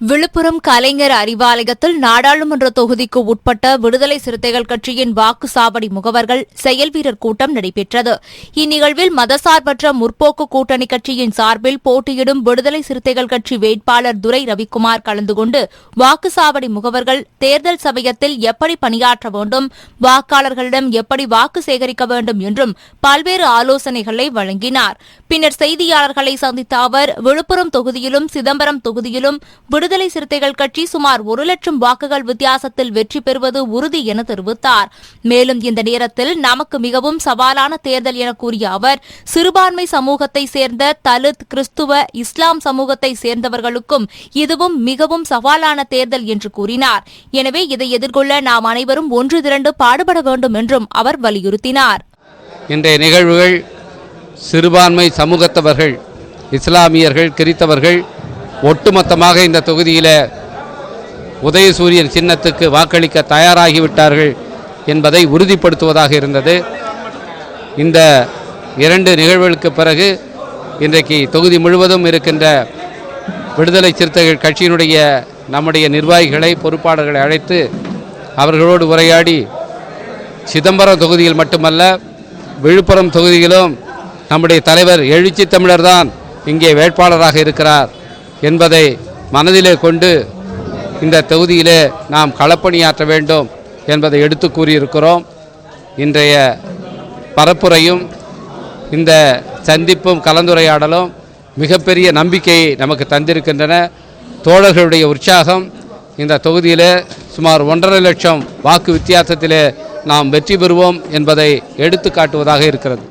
விழுப்புரம் கலைஞர் அறிவாலயத்தில் நாடாளுமன்ற தொகுதிக்கு உட்பட்ட விடுதலை சிறுத்தைகள் கட்சியின் வாக்குச்சாவடி முகவர்கள் செயல் வீரர் கூட்டம் நடைபெற்றது. இந்நிகழ்வில் மதசார்பற்ற முற்போக்கு கூட்டணி கட்சியின் சார்பில் போட்டியிடும் விடுதலை சிறுத்தைகள் கட்சி வேட்பாளர் துரை ரவிக்குமார் கலந்து கொண்டு வாக்குச்சாவடி முகவர்கள் தேர்தல் சமயத்தில் எப்படி பணியாற்ற வேண்டும் வாக்காளர்களிடம் எப்படி வாக்கு சேகரிக்க வேண்டும் என்றும் பல்வேறு ஆலோசனைகளை வழங்கினார். பின்னர் செய்தியாளர்களை சந்தித்த அவர் விழுப்புரம் தொகுதியிலும் சிதம்பரம் தொகுதியிலும் விடுதலை விடுதலை சிறுத்தைகள் கட்சி சுமார் ஒரு லட்சம் வாக்குகள் வித்தியாசத்தில் வெற்றி பெறுவது உறுதி என தெரிவித்தார். மேலும் இந்த நேரத்தில் நமக்கு மிகவும் சவாலான தேர்தல் என கூறிய அவர் சிறுபான்மை சமூகத்தை சேர்ந்த தலித் கிறிஸ்துவ இஸ்லாம் சமூகத்தை சேர்ந்தவர்களுக்கும் இதுவும் மிகவும் சவாலான தேர்தல் என்று கூறினார். எனவே இதை எதிர்கொள்ள நாம் அனைவரும் ஒன்று திரண்டு பாடுபட வேண்டும் என்றும் அவர் வலியுறுத்தினார். இன்றைய நிகழ்வுகள் சிறுபான்மை சமூகத்தவர்கள் இஸ்லாமியர்கள் கிறித்தவர்கள் ஒட்டுமொத்தமாக இந்த தொகுதியில் உதயசூரியன் சின்னத்துக்கு வாக்களிக்க தயாராகிவிட்டார்கள் என்பதை உறுதிப்படுத்துவதாக இருந்தது. இந்த இரண்டு நிகழ்வுகளுக்கு பிறகு இன்றைக்கு தொகுதி முழுவதும் இருக்கின்ற விடுதலை சிறுத்தைகள் கட்சியினுடைய நம்முடைய நிர்வாகிகளை பொறுப்பாளர்களை அழைத்து அவர்களோடு உரையாடி சிதம்பரம் தொகுதியில் மட்டுமல்ல விழுப்புரம் தொகுதியிலும் நம்முடைய தலைவர் எழுச்சி தமிழர்தான் இங்கே வேட்பாளராக இருக்கிறார். என்பதை மனதிலே கொண்டு இந்த தொகுதியிலே நாம் களப்பணியாற்ற வேண்டும் என்பதை எடுத்து கூறியிருக்கிறோம். இன்றைய பரப்புரையும் இந்த சந்திப்பும் கலந்துரையாடலும் மிகப்பெரிய நம்பிக்கையை நமக்கு தந்திருக்கின்றன. தோழர்களுடைய உற்சாகம் இந்த தொகுதியிலே சுமார் ஒன்றரை லட்சம் வாக்கு வித்தியாசத்திலே நாம் வெற்றி பெறுவோம் என்பதை எடுத்து காட்டுவதாக இருக்கிறது.